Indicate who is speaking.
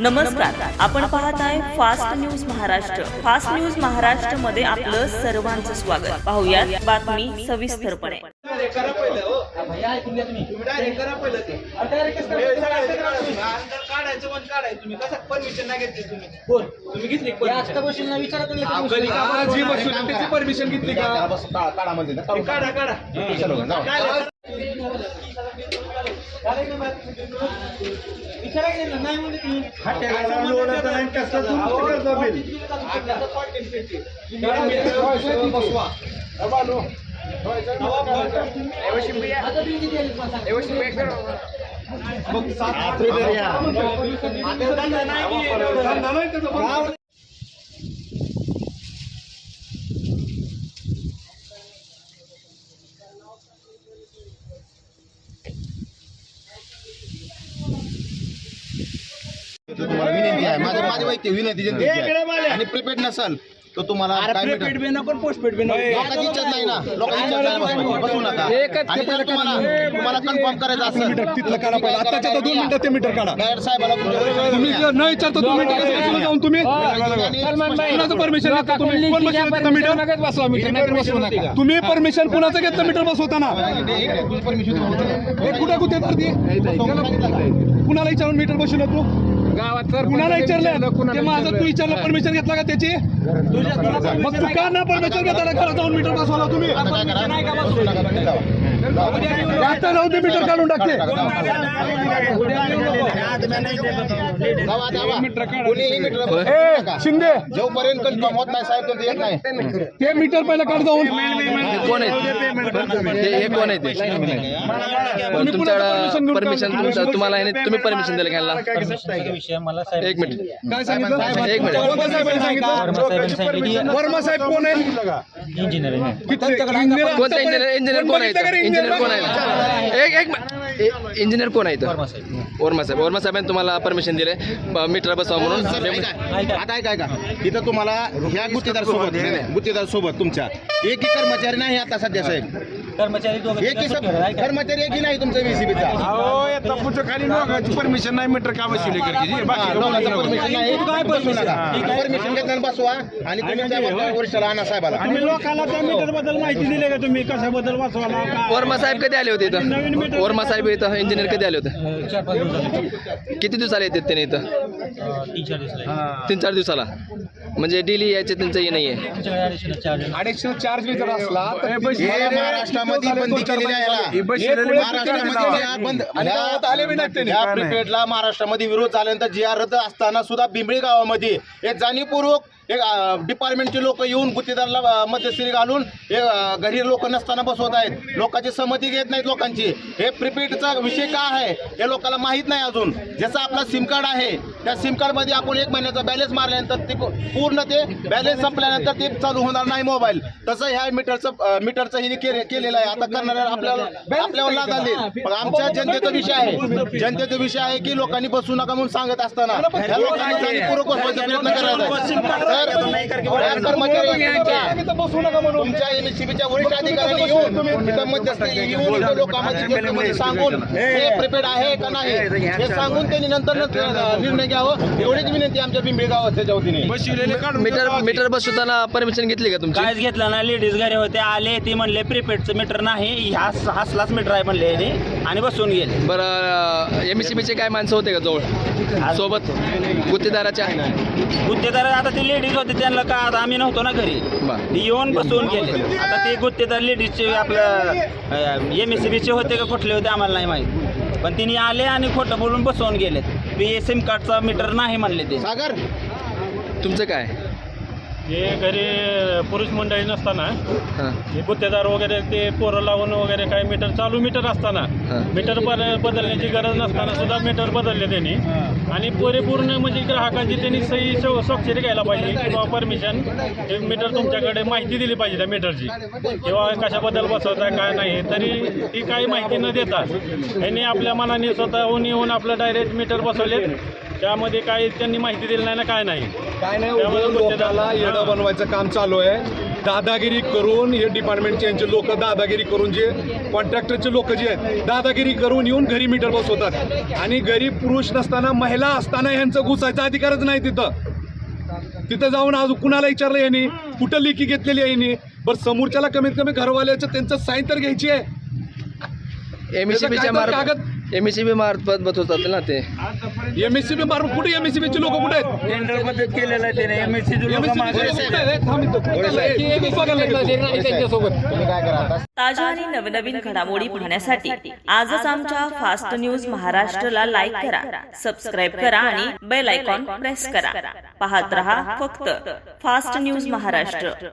Speaker 1: नमस्कार. आपण पाहत आहे fast news Maharashtra fast news महाराष्ट्रमध्ये आपलं सर्वांचं स्वागत. पाहुयात बातमी सविस्तरपणे.
Speaker 2: परमिशन नाही घेतली तुम्ही कोण तुम्ही घेतली परमिशन घेतली का काढा काढा काय
Speaker 3: तुम्हाला विनंती आहे. माझी माझी वैयक्तिक विनंती जनतेची आहे. आणि प्रिपेड नसल तर तुम्हाला काय
Speaker 2: प्रीपेड बी नको पोस्टपेड बी नको.
Speaker 3: लोकांची इच्छा नाही ना. लोकांची इच्छा नाही बसवायची. बसवू नका. आणि जर तुम्हाला तुम्हाला कन्फर्म करायचं असेल
Speaker 4: तिथलं काढा पहिलं. आताच्या तर दोन मिनिटं ते मीटर काढा.
Speaker 3: गायड साहेबाला तुमच्या-
Speaker 4: तुम्ही जर न विचारता दोन मिनिटं कसं बसवलं जाऊन तुम्ही? कुणाचं परमिशन घेतलं तुम्ही? कोण बसवलं तिथं मीटर तुम्ही परमिशन कुणाचं घेतलं मीटर बसवताना? हे कुठं कुठे तर ते कुणाला विचारून मीटर बसवलं तू? कुणाला विचारलं ते माझं तू विचारलं परमिशन घेतला का त्याची? मग तू का? ना परमिशन घेताना घरात जाऊन मीटर बसवला तुम्ही.
Speaker 3: आता
Speaker 4: जाऊन ते मीटर काढून टाकते.
Speaker 3: जावा, मीटर नका.
Speaker 4: शिंदे
Speaker 3: जोपर्यंत होत नाही साहेब येत नाही
Speaker 4: ते मीटर पहिले काढ जाऊन
Speaker 5: कोण आहे ते हे कोण आहे ते पण परमिशन तुम्हाला आहे ना, तुम्ही परमिशन दिलं घ्यायला एक मिनिट
Speaker 4: काय सांगितलं
Speaker 5: एक मिनिट.
Speaker 4: वर्मा साहेबांनी सांगितलं वर्मा साहेब कोण आहे इंजिनियर
Speaker 5: कोणता इंजिनियर इंजिनियर कोण आहे इंजिनियर कोण आहे एक एक इंजिनियर कोण आहे इथं वर्मा साहेब वर्मा साहेबांनी तुम्हाला परमिशन दिले मीटर बसवा म्हणून.
Speaker 3: आता ऐका ऐका. तिथं तुम्हाला ह्या गुत्तेदार सोबत गुत्तेदार सोबत तुमच्या. एकही कर्मचारी नाही आता सध्या साहेब. एकही सब- कर्मचारी एकही नाही तुमचा बीसीबीचा
Speaker 4: खाली परमिशन नाही मीटर का बसवली
Speaker 3: परमिशन नाही. बसवू नका. परमिशन घेतल्यानं बसवा आणि तुम्ही त्या वरिष्ठाला आणा साहेबाला.
Speaker 4: लोकांना त्या मीटरबद्दल माहिती दिली का तुम्ही? कशाबद्दल वाचवाला
Speaker 5: वर्मा साहेब कधी आले होते इथं? वर्मा साहेब इथं इंजिनियर कधी आले होते? किती दिवसाला येतात त्याने इथं? तीन चार दिवसाला म्हणजे डेली यायचे त्यांचं हे नाही आहे
Speaker 4: अडीचशे चार्ज जर असला
Speaker 3: हे महाराष्ट्रामध्ये बंदी केलेली आहे याला. महाराष्ट्रामध्ये या बंद ह्या- ह्या प्रिपेडला महाराष्ट्रामध्ये विरोध झाल्यानंतर जी आर रद्द असताना सुद्धा बिंबळी गावामध्ये एक जाणीवपूर्वक एक डिपार्टमेंटचे लोक येऊन गुत्तेदारला मध्यस्थी घालून हे घरी लोक नसताना बसवत आहेत. लोकांची संमती घेत नाहीत लोकांची. हे प्रिपेडचा विषय काय आहे हे लोकांना माहीत नाही अजून. जसं आपला सिम कार्ड आहे त्या सिम कार्डमध्ये आपण एक महिन्याचा बॅलन्स मारल्यानंतर ते पूर्ण ते बॅलन्स संपल्यानंतर ते चालू होणार नाही मोबाईल तसं ह्या मीटरचं मीटरचं हिने केले- केलेलं आहे. आता करणाऱ्या आपल्याला आपल्यावर लाद आले. पण आमच्या जनतेचा विषय आहे. जनतेचा विषय आहे की लोकांनी बसू नका म्हणून सांगत असताना. ह्या लोकांनी जाणीवपूर्वक बसवायचा प्रयत्न करायचा तर या कर्मचारी तुमच्या-
Speaker 4: बसू नका म्हणून.
Speaker 3: तुमच्या एमएससीबीच्या वरिष्ठ अधिकाऱ्यांनी येऊन इथं मध्यस्थी येऊन इथं लोकांमध्ये जनतेमध्ये सांगून हे प्रिपेड आहे का नाही? हे सांगून त्यांनी नंतर निर्णय घ्यावं. एवढीच विनंती आमच्या वतीने.
Speaker 5: मीटर मीटर बसवताना परमिशन घेतली का तुमची?
Speaker 6: काहीच घेतलं नाही. लेडीज घरी होते आले ते म्हणले प्रीपेडचं मीटर नाही. हास हासलाच मीटर आहे म्हणले आणि बसून गेले.
Speaker 5: बरं एम एस चे काय माणसं होते का जवळ? सोबत? गुत्तेदाराच्या?
Speaker 6: गुत्तेदार आता ते लेडीज होते त्यांना का आता आम्ही नव्हतो ना घरी. ते येऊन बसवून गेले. आता ते गुत्तेदार लेडीजचे आपलं एम एस चे होते का कुठले होते आम्हाला नाही माहीत. पण तिने आले आणि खोटं बोलून बसवून गेले ते सिम कार्डचा मीटर नाही म्हणले ते.
Speaker 3: सागर
Speaker 5: तुमचं काय?
Speaker 7: हे घरी पुरुष मंडळी नसताना
Speaker 5: हां.
Speaker 7: हे गुत्तेदार वगैरे ते पोरं लावून वगैरे काही मीटर चालू मीटर असताना
Speaker 5: हां.
Speaker 7: मीटर बद- बदलण्याची गरज नसताना सुद्धा मीटर बदलले त्यांनी. आणि परिपूर्ण म्हणजे ग्राहकांची त्यांनी सही स्व- स्वाक्षरी घ्यायला पाहिजे किंवा परमिशन हे मीटर तुमच्याकडे माहिती दिली पाहिजे त्या मीटरची. किंवा कशाबद्दल बसवताय काय नाही तरी ती काही माहिती न देता यांनी आपल्या मनाने स्वतःहून येऊन आपलं डायरेक्ट मीटर बसवले त्यामध्ये काही त्यांनी माहिती दिली नाही ना काय नाही.
Speaker 4: काय नाही
Speaker 7: त्यामुळे
Speaker 4: उगाच
Speaker 7: गुत्तेदार-
Speaker 4: लोकांना येडं बनवायचं काम चालू आहे. दादागिरी करून हे डिपार्टमेंटचे यांचे लोक दादागिरी करून जे कॉन्ट्रॅक्टरचे लोक जे आहेत दादागिरी करून येऊन घरी मीटर बसवतात आणि घरी पुरुष नसताना महिला असताना यांचं घुसायचा अधिकारच नाही तिथं. तिथं जाऊन आज कुणाला विचारलं यांनी? कुठं लिखी घेतलेली आहे यांनी? बरं समोरच्याला कमीत कमी घरवाल्याचं त्यांचं साईन तर घ्यायची आहे. त्याचं काय तर
Speaker 5: मार्फत एमएससीबी मार्फत बसवतात ना ते.
Speaker 4: एमएससीबी मार्फत कुठे एमएससीबी चे लोक कुठे आहेत?
Speaker 6: टेंडरमध्ये केलेलं आहे त्याने. M S C?
Speaker 4: हे
Speaker 3: आता?
Speaker 1: ताज्या आणि नवनवीन घडामोडी पाहण्यासाठी आजच आमच्या फास्ट न्यूज महाराष्ट्रला लाईक करा सबस्क्राईब करा आणि बेल आयकॉन प्रेस करा. पाहत रहा फक्त फास्ट न्यूज महाराष्ट्र.